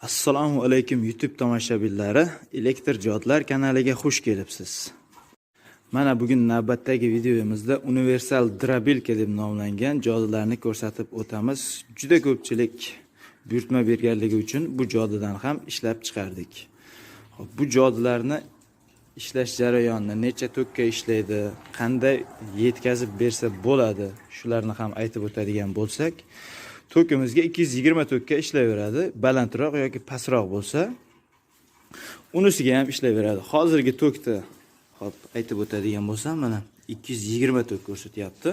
assalomu alaykum youtube tomoshabinlari. Elektr jodlar kanaliga xush kelibsiz. Mana bugun navbatdagi videomizda universal drabilka deb nomlangan jodilarni ko'rsatib o'tamiz. Juda ko'pchilik buyurtma berganligi uchun bu jodidan ham ishlab chiqardik. Hop, bu jodilarni ishlash jarayonini necha tokka ishlaydi qanday yetkazib bersa bo'ladi shularni ham aytib o'tadigan bo'lsak tokimizga 220 tokka ishlayveradi balandroq yoki pastroq bo'lsa unisiga ham ishlayveradi hozirgi tokni hop aytib o'tadigan bo'lsam mana 220 tok ko'rsatyapti.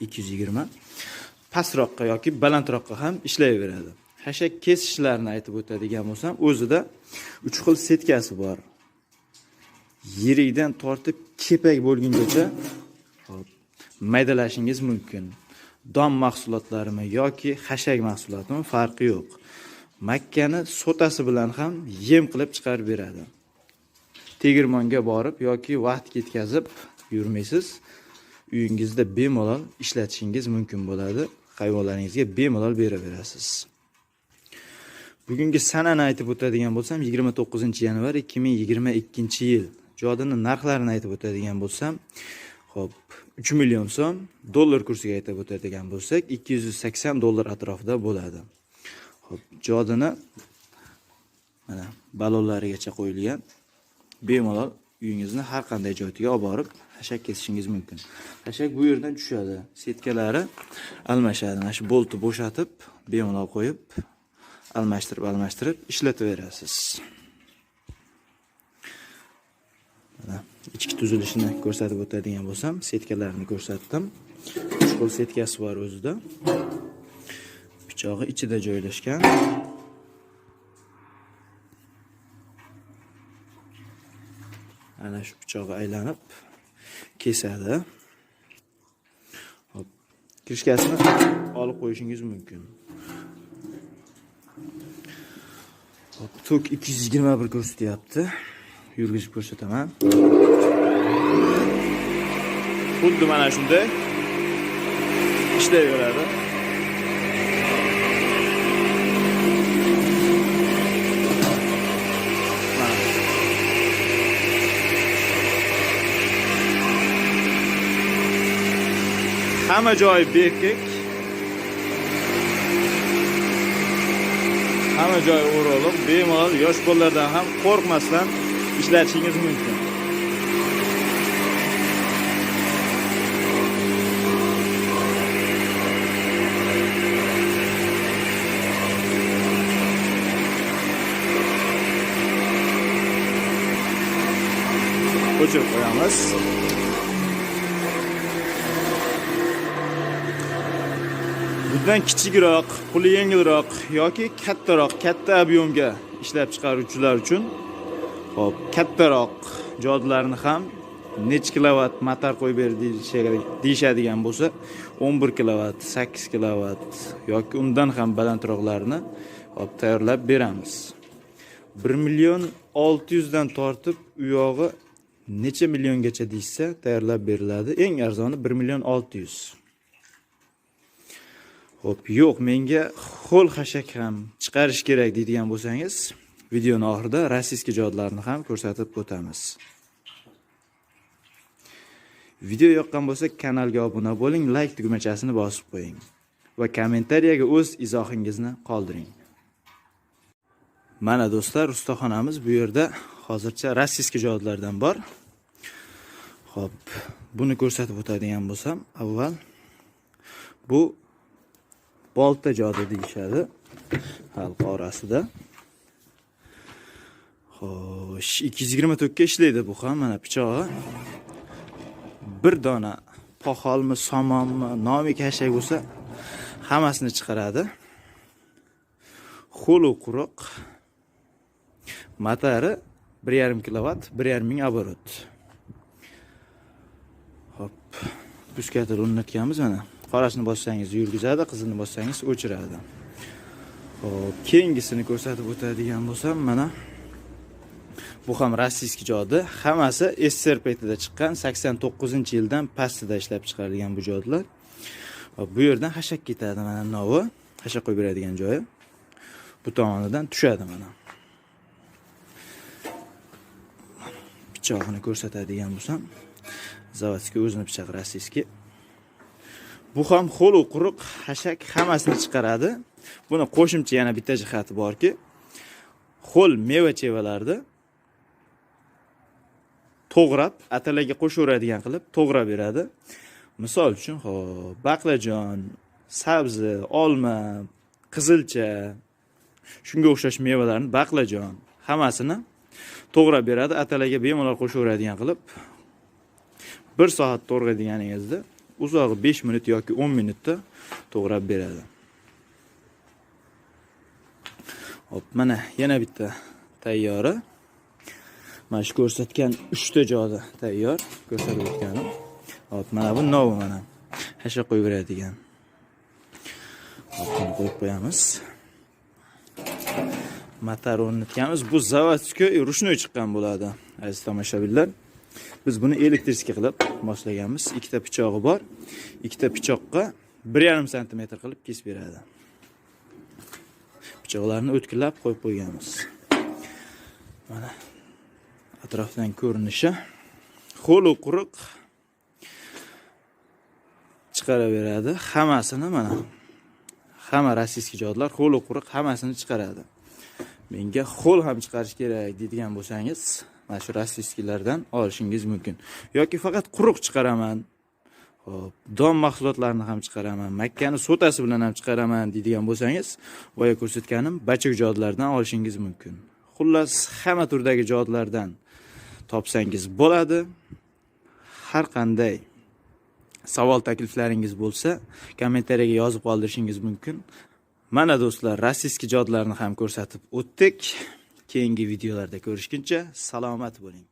220 pastroqqa yoki balandroqqa ham ishlayveradi hashak kesishlarni aytib o'tadigan bo'lsam o'zida uch xil setkasi bor. Yirikdan tortib kepak bo'lgungacha hop, maydalashingiz mumkin don mahsulotlarimi yoki hashak mahsulotimi farqi yo'q. Makkani sotasi bilan ham yem qilib chiqarib beradi. Tegirmonga borib yoki vaqt ketkazib yurmaysiz. Uyingizda bemalol ishlatishingiz mumkin bo'ladi. Hayvonlaringizga bemalol beraverasiz. Bugungi sanani aytib o'tadigan bo'lsam 29 yanvar 2022 yil. Jodini narxlarini aytib o'tadigan bo'lsam Xo'p, 3 million so'm dollar kursiga aytib o'tadigan bo'lsak 280 dollar atrofida bo'ladi. Xo'p, jodini mana balonlarigacha qo'yilgan. Bemalol uyingizni har qanday joyga olib borib hashak kesishingiz mumkin. Hashak bu yerdan tushadi. Setkalari almashadi. Mana shu boltni bo'shatib, bemalol qo'yib almashtirib almashtirib ishlataverasiz. Mana ichki tuzilishini ko'rsatib o'tadigan bo'lsam, setkalarni ko'rsatdim. Uch xil setkasi bor o'zida. Pichog'i ichida joylashgan. Ana shu pichog'i aylanib kesadi. Hop. Kirishkasini olib qo'yishingiz mumkin. Hop, tok 221 ko'rsatyapti. Yurgizib ko'rsataman. Xuddi mana shunday ishlayveradi. Hamma joyi bekik. Hamma joyi o'rolib, bemalol yosh bolalardan ham qo'rqmasdan ishlatishingiz mumkin. O'chirib qo'yamiz. Bundan kichikroq, puli yengilroq yoki kattaroq, katta ob'yomga ishlab chiqaruvchilar uchun Xo'p, kattaroq jodilarni ham necha kilovat motor qo'yib ber deyishadigan bo'lsa 11 kilovat, 8 kilovat yoki undan ham balandroqlarini hop tayyorlab beramiz. 1 million 600 dan tortib u yog'i necha milliongacha deysa tayyorlab beriladi. Eng arzoni 1 million 600. Xo'p, yo'q, menga xo'l hashak ham chiqarish kerak deydigan bo'lsangiz, videoni oxirida rossiyskiy jodlarni ham ko'rsatib o'tamiz. Video yoqqan bo'lsa, kanalga obuna bo'ling, like tugmachasini bosib qo'ying va kommentariyaga o'z izohingizni qoldiring. Mana do'stlar, ustaxonamiz bu yerda hozircha rossiyskiy jodlardan bor. Xo'p, buni ko'rsatib o'tadigan bo'lsam, avval bu bolta jodi deyishadi halqa orasida. Xo'sh, 220 tokka ishlaydi bu ham mana pichog'i. Bir dona poxolmi, somonmi, nomi kashak bo'lsa, hammasini chiqaradi. ho'lu quruq. Motori 1.5 kilovat, 1.5 ming оборот. Hop. Puskator o'rnatganmiz mana. Qorasini bossangiz yurgizadi, qizini bossangiz o'chiradi. Hop, keyingisini ko'rsatib o'tadigan bo'lsam, mana Bu ham rossiyskiy jodi. Hammasi SSR paytida chiqqan 89-yildan pastida ishlab chiqarilgan bu jodlar. Bu yerdan hashak ketadi mana novi. Hashak qo'yib beradigan joyi. bu tomonidan tushadi mana. Pichog'ini ko'rsatadigan bo'lsam, zavodskiy o'zini pichog'i rossiyskiy. Bu ham ho'lu quruq hashak hammasini chiqaradi. Buni qo'shimcha yana bitta jihati borki, ho'l meva-chevalarni to'g'rab, atalarga qo'shaveradigan qilib to'g'rab beradi. Misol uchun, hop, baqlajon, sabzi, olma, qizilcha, shunga o'xshash mevalarni, baqlajon hammasini to'g'rab beradi. Atalarga bemalol qo'shaveradigan qilib 1 soat to'g'raydiganingizda uzog'i 5 minut yoki 10 minutda to'g'rab beradi. Hop, mana yana bitta tayyori. Mana shu ko'rsatgan 3 ta joyi tayyor, ko'rsatib o'tganim. Hop, mana bu novi mana. Hasha qo'yib beradigan. Hop, buni qo'yib qo'yamiz. Motor o'rnatganmiz. Bu zavodskiy ruchnoy chiqqan bo'ladi, aziz tomoshabinlar. Biz buni elektriskiy qilib boshlaganmiz. Ikkita pichog'i bor. Ikkita pichoqqa 1,5 sm qilib kesib beradi. Pichoqlarni o'tkirlab qo'yib qo'yganmiz. Mana atrofdan ko'rinishi ho'lu quruq chiqaraveradi. Hammasini mana hamma rossiyskiy jodlar ho'lu quruq hammasini chiqaradi. Menga ho'l ham chiqarish kerak deydigan bo'lsangiz, mana shu rossiyskiylardan olishingiz mumkin. Yoki faqat quruq chiqaraman. Hop, don mahsulotlarini ham chiqaraman. Makkani sotasi bilan ham chiqaraman deydigan bo'lsangiz, boya ko'rsatganim bachuk jodlardan olishingiz mumkin. Xullas, hamma turdagi jodlardan topsangiz bo'ladi. Har qanday savol takliflaringiz bo'lsa, kommentariyaga yozib qoldirishingiz mumkin. Mana do'stlar, rossiyskiy jodlarni ham ko'rsatib o'tdik. Keyingi videolarda ko'rishguncha salomat bo'ling.